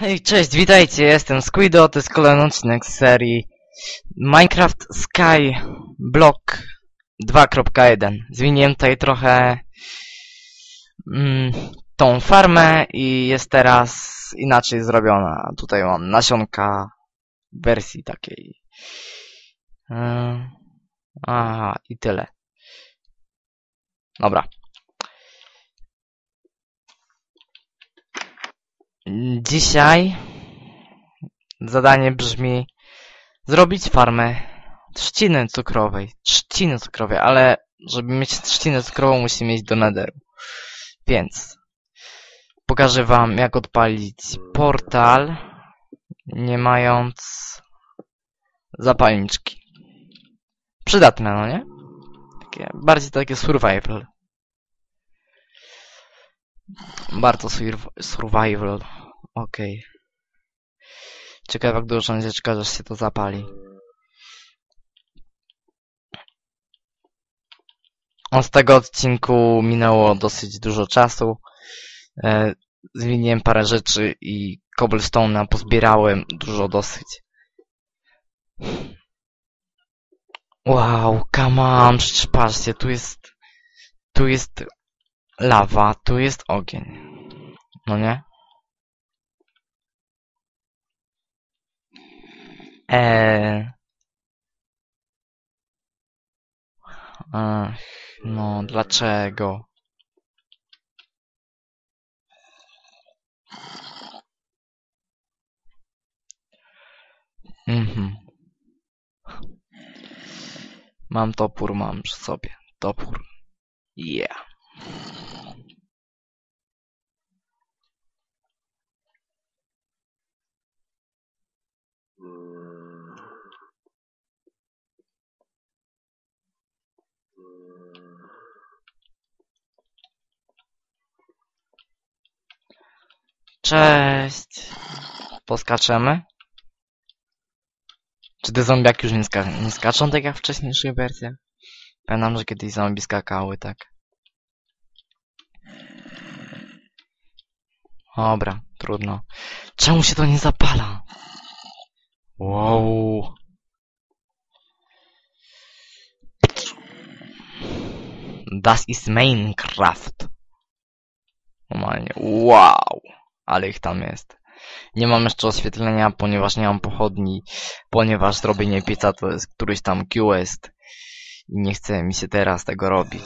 Hej, cześć, witajcie, jestem Squido, to jest kolejny odcinek z serii Minecraft Sky Block 2.1. Zmieniłem tutaj trochę mm, tą farmę i jest teraz inaczej zrobiona. Tutaj mam nasionka w wersji takiej. Yy, aha, i tyle. Dobra. Dzisiaj zadanie brzmi zrobić farmę trzciny cukrowej. Trzciny cukrowej, ale żeby mieć trzcinę cukrową musi mieć do netheru. Więc pokażę wam jak odpalić portal nie mając zapalniczki. Przydatne, no nie? Takie, bardziej takie survival. Bardzo surv- survival. Okej. Ciekawe jak dużo czekać, aż się to zapali. Od tego odcinku minęło dosyć dużo czasu. E, zmieniłem parę rzeczy i cobblestone'a pozbierałem dużo dosyć. Wow, come on, przecież patrzcie, tu jest... Tu jest lawa, tu jest ogień. No nie? Eee... Ach, no dlaczego? Mhm. Mam topór, mam przy sobie. Topór. Yeah. Cześć. Poskaczemy? Czy te zombiaki już nie, ska nie skaczą tak jak w wcześniejszych wersjach? Pamiętam, że kiedyś zombie skakały, tak. Dobra, trudno. Czemu się to nie zapala? Wow. Das ist Minecraft. Normalnie, wow. Ale ich tam jest. Nie mam jeszcze oświetlenia, ponieważ nie mam pochodni, ponieważ zrobienie pieca to jest któryś tam quest i nie chce mi się teraz tego robić.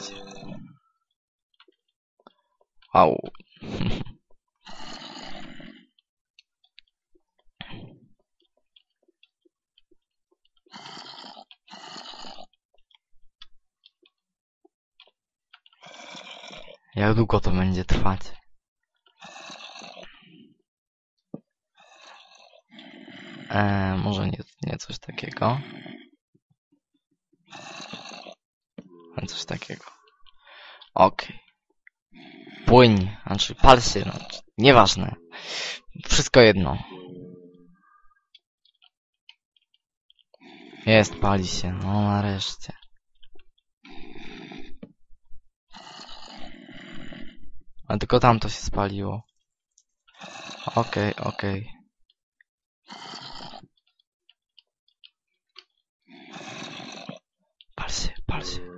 Wow. Jak długo to będzie trwać? Eee, może nie, nie coś takiego. A Coś takiego. Okej. Płyń, znaczy pal się, no, nieważne. Wszystko jedno. Jest, pali się, no nareszcie. A tylko tamto się spaliło. Okej, okej. Pal się, pal się.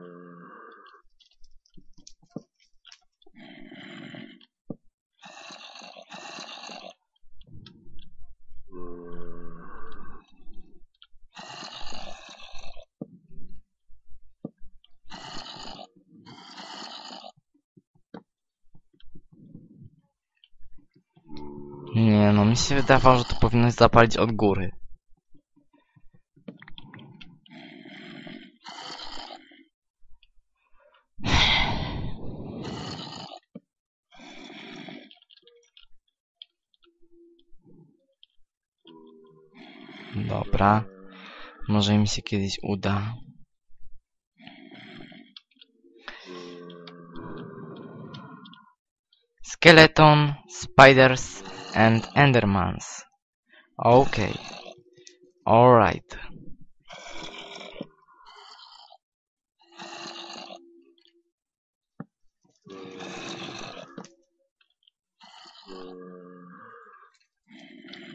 Nie no, mi się wydawało, że to powinno zapalić od góry. Dobra. Może mi się kiedyś uda. Skeleton, spiders and endermans. Okay. Alright.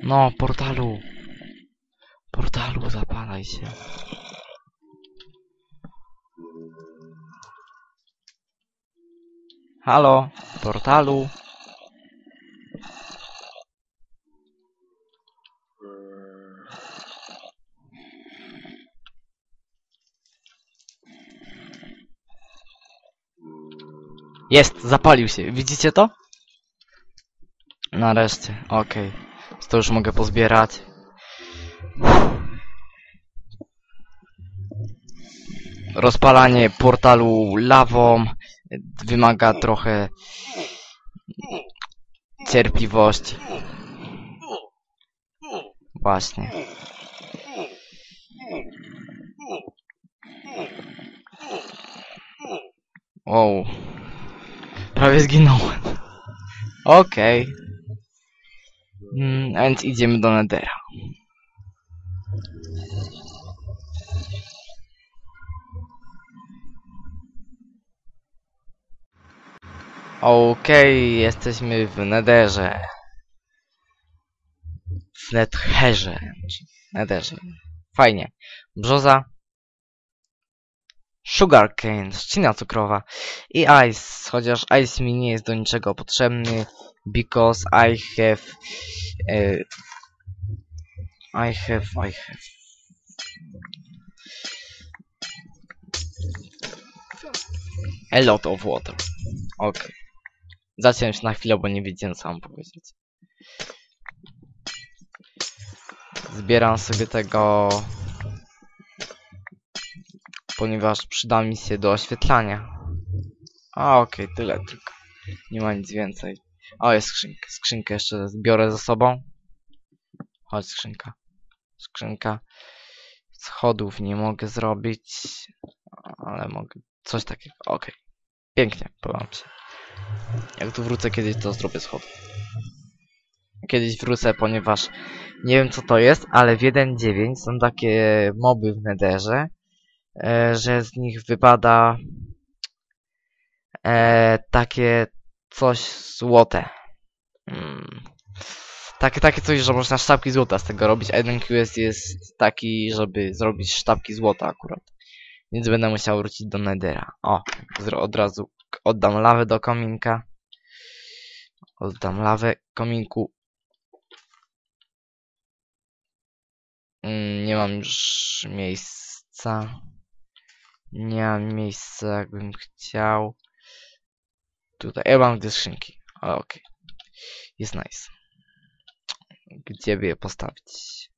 No, portalu. Portalu, zapalaj się. Halo, portalu. Jest, zapalił się. Widzicie to? Nareszcie, okej. To już mogę pozbierać. Rozpalanie portalu lawą wymaga trochę cierpliwości. Właśnie. Wow. Prawie zginąłem. Okej. Mm, a więc idziemy do Nedera. Okej, jesteśmy w Nederze. W Netherze. Nederze. Fajnie. Brzoza. Sugarcane, trzcina cukrowa i ice, chociaż ice mi nie jest do niczego potrzebny, because I have e, I have, I have a lot of water. Ok. Zaciąłem się na chwilę, bo nie wiedziałem co mam powiedzieć. Zbieram sobie tego ponieważ przyda mi się do oświetlania. A okej, tyle tylko. Nie ma nic więcej. O, jest skrzynka. Skrzynkę jeszcze zbiorę ze sobą. Chodź, skrzynka. Skrzynka. Schodów nie mogę zrobić, ale mogę coś takiego. Okej. Pięknie, podoba mi się. Jak tu wrócę kiedyś, to zrobię schody. Kiedyś wrócę, ponieważ nie wiem co to jest, ale w 1.9 są takie moby w Netherze, e, że z nich wypada e, takie coś złote. Mm. Takie, takie coś, że można sztabki złota z tego robić, a jest taki, żeby zrobić sztabki złota akurat. Więc będę musiał wrócić do Nedera. O, od razu oddam lawę do kominka. Oddam lawę kominku. Mm, nie mam już miejsca. Nie mam miejsca, jakbym chciał. Tutaj, ja mam dwie skrzynki. Okej. Jest nice. Gdzie by je postawić?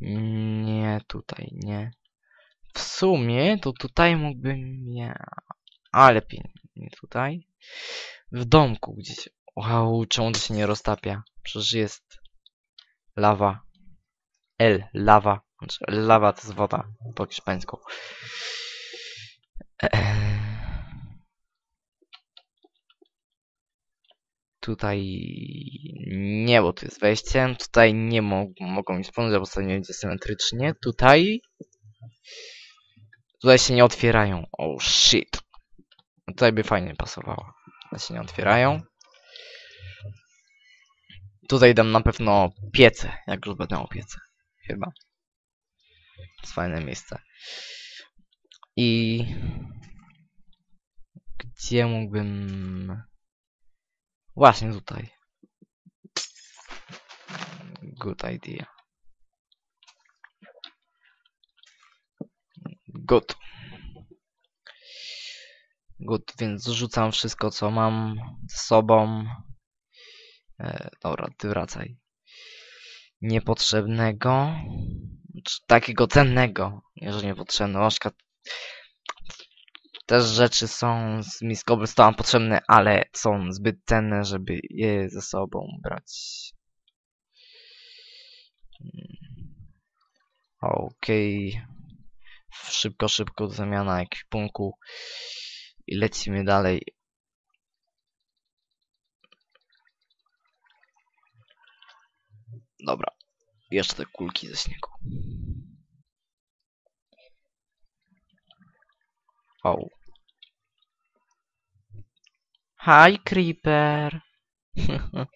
Nie, tutaj, nie. W sumie, to tutaj mógłbym je... A, lepiej nie tutaj. W domku gdzieś. Wow, czemu to się nie roztapia? Przecież jest lawa. L, lawa. Znaczy, lawa to jest woda po hiszpańsku. Eee. Tutaj nie, bo tu jest wejście. Tutaj nie mo mogą mi wspomnieć, bo sobie nie będzie symetrycznie. Tutaj Tutaj się nie otwierają. Oh shit. No Tutaj by fajnie pasowało. Tutaj się nie otwierają. Tutaj dam na pewno piece, jak już będę miał piece. Chyba. To jest fajne miejsce. I... Gdzie mógłbym... Właśnie tutaj. Good idea. Good. Good, więc zrzucam wszystko, co mam z sobą. E, dobra, ty wracaj. Niepotrzebnego. Takiego cennego, jeżeli niepotrzebne. Na przykład też rzeczy są z Miss Cobblestone potrzebne, ale są zbyt cenne, żeby je ze sobą brać. Hmm. Okej. Szybko, szybko zamiana ekwipunku i lecimy dalej. Dobra, jeszcze te kulki ze śniegu. O. Hi, Creeper.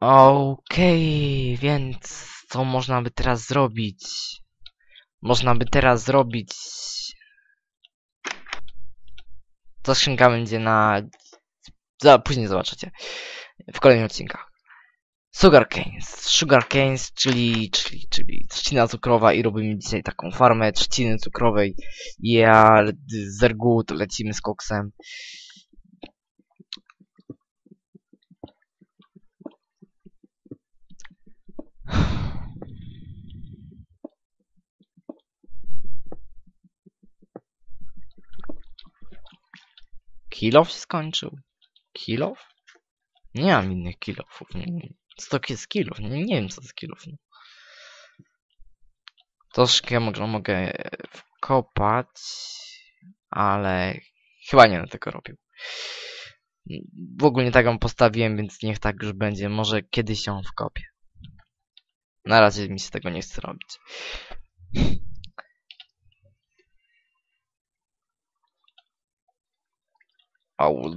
Okej, więc co można by teraz zrobić? Można by teraz zrobić... To skrzynka będzie na... Za, później zobaczycie. W kolejnych odcinkach. Sugar canes. Sugar canes, czyli, czyli, czyli trzcina cukrowa i robimy dzisiaj taką farmę trzciny cukrowej. Ja z to lecimy z koksem. Kilof się skończył. Kilof? Nie mam innych kilofów. Nie, nie. Jest kilof? Nie, nie wiem co. No. Troszkę mogę, mogę wkopać, ale chyba nie będę tego robił. W ogóle nie tak ją postawiłem, więc niech tak już będzie. Może kiedyś ją wkopię. Na razie mi się tego nie chce robić.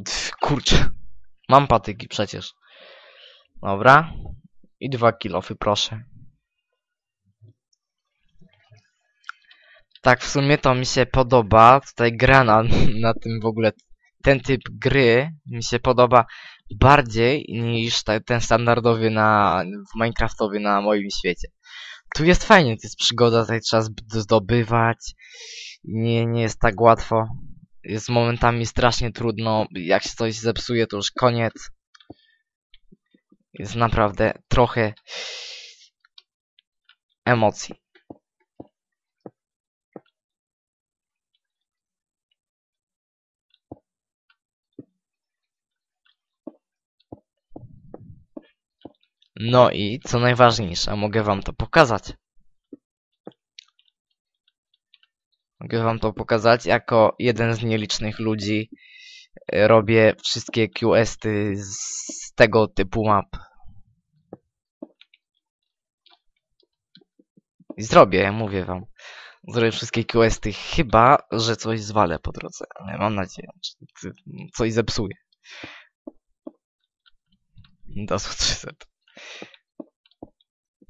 Pff, kurczę. Mam patyki przecież. Dobra. I dwa kilofy, proszę. Tak, w sumie to mi się podoba. Tutaj gra na, na tym w ogóle. Ten typ gry mi się podoba bardziej niż ta, ten standardowy na w Minecraftowy na moim świecie. Tu jest fajnie, to jest przygoda, tutaj trzeba zdobywać. Nie, nie jest tak łatwo. Jest momentami strasznie trudno. Jak się coś zepsuje, to już koniec. Jest naprawdę trochę emocji. No i co najważniejsze, mogę wam to pokazać. Mogę wam to pokazać jako jeden z nielicznych ludzi. Robię wszystkie questy z tego typu map. I zrobię, mówię wam. Zrobię wszystkie questy, chyba, że coś zwalę po drodze. Ale mam nadzieję, że coś zepsuję. DOS 300.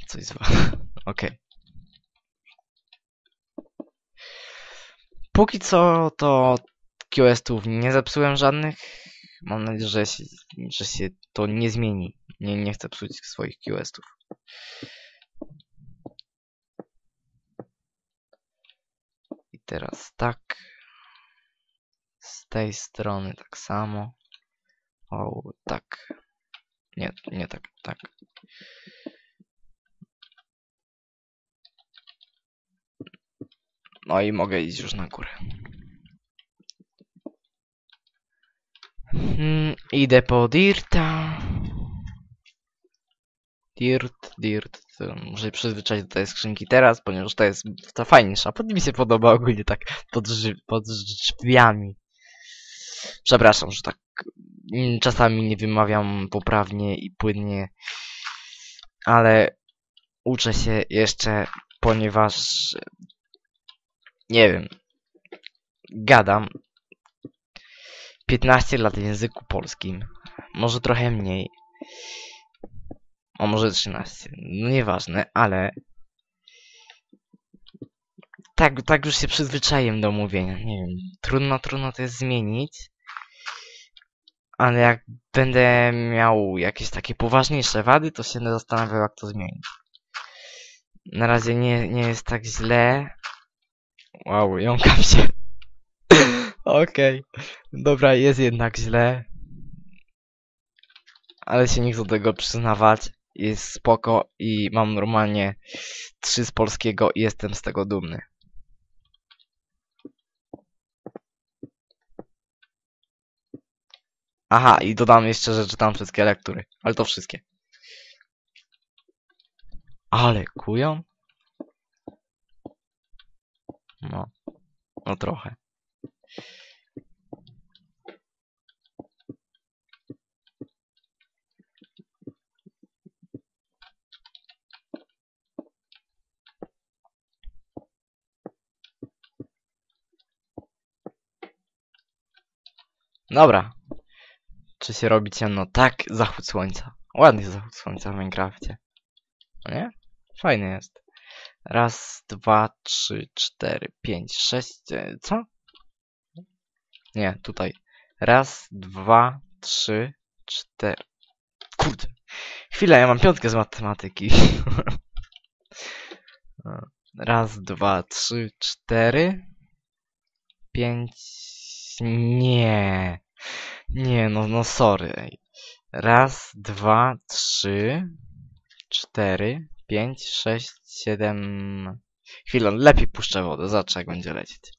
Coś zwalę. Okej. Póki co to QS-ów nie zepsułem żadnych. Mam nadzieję, że się, że się to nie zmieni. Nie, nie chcę psuć swoich QS-ów. I teraz tak. Z tej strony tak samo. O, tak. Nie, nie tak, tak. No i mogę iść już na górę. Mm, idę po Dirta. Dirt, Dirt. Muszę się przyzwyczaić do tej skrzynki teraz, ponieważ to jest ta fajniejsza. Pod mi się podoba ogólnie tak pod, pod drzwiami. Przepraszam, że tak mm, czasami nie wymawiam poprawnie i płynnie, ale uczę się jeszcze, ponieważ nie wiem, gadam 15 lat w języku polskim, może trochę mniej, a może 13, no nieważne, ale tak, tak już się przyzwyczaiłem do mówienia, nie wiem, trudno, trudno to jest zmienić, ale jak będę miał jakieś takie poważniejsze wady, to się będę zastanawiał jak to zmienić. Na razie nie, nie jest tak źle, Wow, jąkam się. Okej. Dobra, jest jednak źle. Ale się nie chcę do tego przyznawać. Jest spoko i mam normalnie 3 z polskiego i jestem z tego dumny. Aha, i dodam jeszcze, że czytam wszystkie lektury. Ale to wszystkie. Ale kują? No. No trochę. Dobra. Czy się robi ciemno? Tak, zachód słońca. Ładny jest zachód słońca w Minecrafcie. No nie? Fajny jest. Raz, dwa, trzy, cztery, pięć, sześć... e, Co? Nie, tutaj. Raz, dwa, trzy, cztery... Kurde. Chwila, ja mam piątkę z matematyki. Raz, dwa, trzy, cztery... Pięć... Nie. Nie, no, no sorry. Raz, dwa, trzy, cztery, pięć, sześć, siedem... Chwilę, lepiej puszczę wodę, zobacz jak będzie lecieć.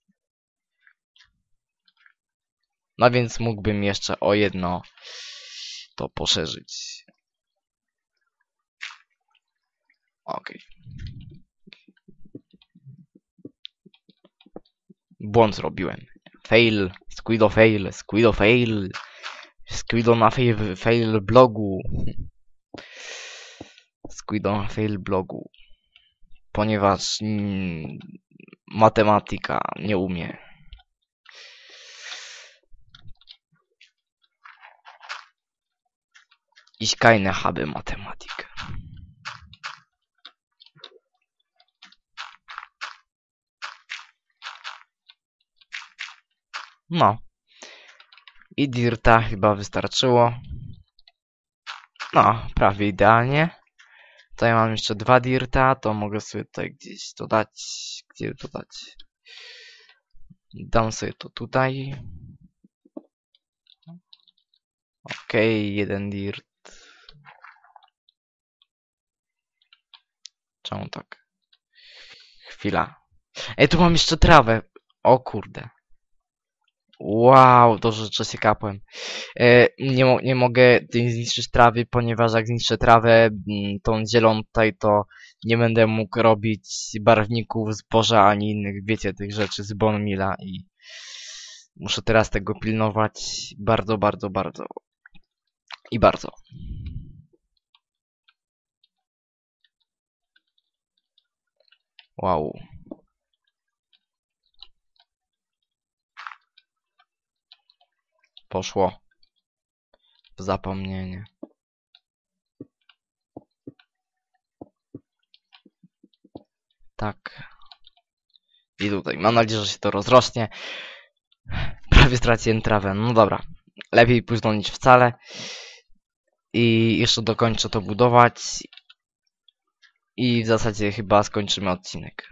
No więc mógłbym jeszcze o jedno to poszerzyć. Okej. Błąd zrobiłem. Fail, squido fail, squido fail. Squido na fail, fail blogu. Squido na fail blogu. Ponieważ mm, matematyka nie umie. Ich keine habe Mathematik. No. I dirta chyba wystarczyło. No, prawie idealnie. Tutaj mam jeszcze dwa dirta, to mogę sobie tutaj gdzieś dodać. Gdzie dodać? Dam sobie to tutaj. Okej, jeden dirt. Czemu tak? Chwila. Ej, tu mam jeszcze trawę. O kurde. Wow, dobrze, że się kapłem. E, nie, mo nie mogę zniszczyć trawy, ponieważ jak zniszczę trawę, mm, tą zieloną tutaj, to nie będę mógł robić barwników zboża ani innych, wiecie, tych rzeczy z Bonmila i muszę teraz tego pilnować bardzo, bardzo, bardzo. I bardzo. Wow. Poszło. W zapomnienie. Tak. I tutaj. Mam nadzieję, że się to rozrośnie. Prawie straciłem trawę. No dobra. Lepiej późno niż wcale. I jeszcze dokończę to budować. I w zasadzie chyba skończymy odcinek.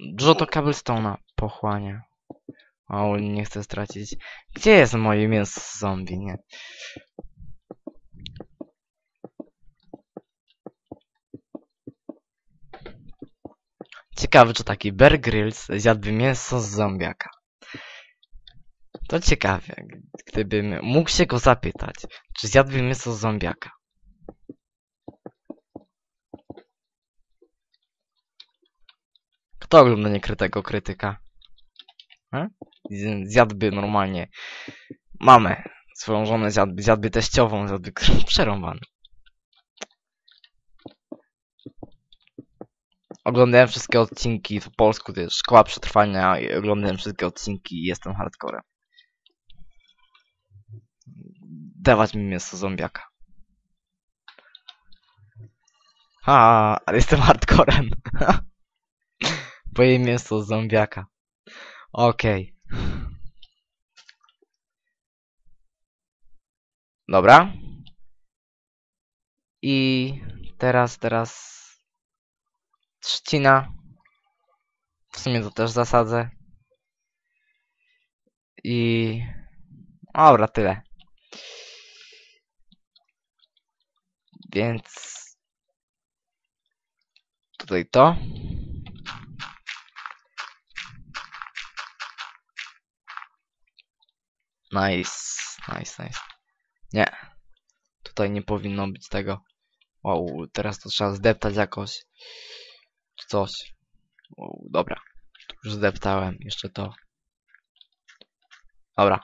Dużo to cobblestone'a pochłania. O, nie chcę stracić. Gdzie jest moje mięso z zombie, nie? Ciekawe, czy taki Bear Grylls zjadłby mięso z zombiaka. To ciekawe, gdybym mógł się go zapytać, czy zjadłby mięso z zombiaka. Kto ogląda niekrytego krytyka? Z- Zjadłby normalnie mamę, swoją żonę zjadłby, zjadłby teściową, zjadłby przerąbany. Oglądałem wszystkie odcinki po polsku, to jest Szkoła Przetrwania i oglądałem wszystkie odcinki i jestem hardcorem. Dawać mi mięso zombiaka. A, ale jestem hardcorem. Bo mięso zombiaka. Okej. Dobra. I teraz, teraz trzcina. W sumie to też zasadzę. I... Dobra, tyle. Więc... Tutaj to. Nice, nice, nice. Nie. Tutaj nie powinno być tego. Wow, teraz to trzeba zdeptać jakoś. Czy coś. Wow, dobra. Tu już zdeptałem. Jeszcze to. Dobra.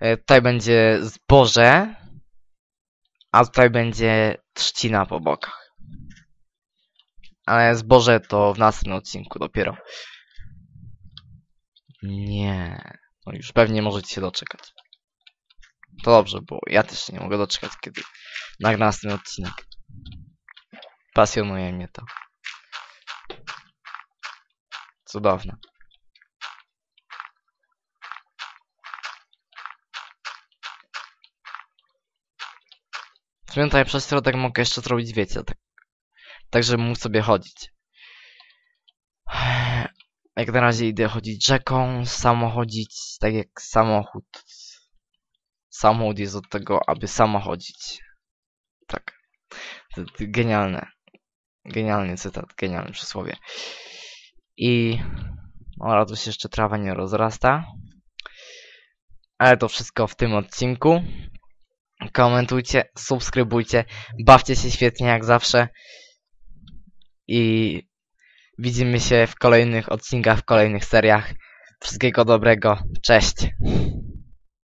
E, tutaj będzie zboże. A tutaj będzie trzcina po bokach. Ale zboże to w następnym odcinku dopiero. Nie. No już pewnie możecie się doczekać. To dobrze, bo ja też nie mogę doczekać, kiedy nagra następny odcinek. Pasjonuje mnie to. Cudowne. Tutaj przez środek mogę jeszcze zrobić, wiecie, tak, tak żebym mógł sobie chodzić. Jak na razie idę chodzić rzeką, samochodzić, tak jak samochód. Samochód jest od tego, aby samochodzić. Tak. Genialne. Genialny cytat, genialne przysłowie. I... O, tu się jeszcze trawa nie rozrasta. Ale to wszystko w tym odcinku. Komentujcie, subskrybujcie, bawcie się świetnie jak zawsze. I widzimy się w kolejnych odcinkach, w kolejnych seriach. Wszystkiego dobrego. Cześć.